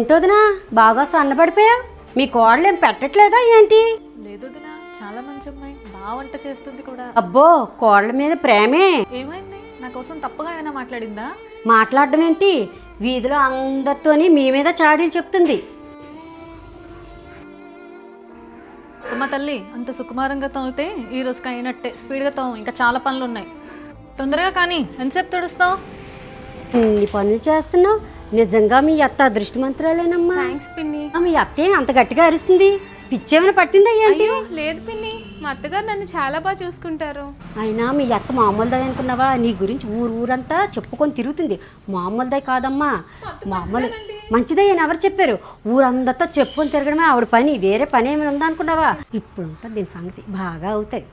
ఎంతోదినా బాగా సన్నపడిపోయా మీ కోడలు ఏం పెట్టట్లేదా ఏంటి? లేదు చాలా మంచి అమ్మాయి. బాగా వంట చేస్తుంది కూడా. అబ్బో కోడల మీద ప్రేమే. ఏమైంది? నా కోసం తప్పుగా ఏమైనా మాట్లాడిందా? మాట్లాడడం ఏంటి? వీధిలో అందరితోని మీ మీద చాడీలు చెప్తుంది. అమ్మ తల్లి అంత సుకుమారంగా తోమితే ఈ రోజుకి అయినట్టే. స్పీడ్గా తోము ఇంకా చాలా పనులు ఉన్నాయి తొందరగా కానీ ఎంతసేపు తుడుస్తావు? ఇన్ని పనులు చేస్తున్నావు? నిజంగా మీ అత్త అదృష్టమంతురాలేనమ్మా థ్యాంక్స్ పిన్ని. మీ అత్త ఏం అంత గట్టిగా అరుస్తుంది? పిచ్చేమైనా పట్టిందా ఏంటి? అయ్యో లేదు పిన్ని. మా అత్తగారు నన్ను చాలా బాగా చూసుకుంటారు. అయినా మీ అత్త మామూలుదా అనుకున్నావా? నీ గురించి ఊరు ఊరంతా చెప్పుకొని తిరుగుతుంది. మామూలుదే కాదమ్మా. మామూలు మంచిదే అని ఎవరు చెప్పారు? ఊరందరితో చెప్పుకొని తిరగడమే ఆవిడ పని. వేరే పని ఏమైనా ఉందా అనుకున్నావా? ఇప్పుడు ఉంటుంది దీని సంగతి. బాగా అవుతాయి.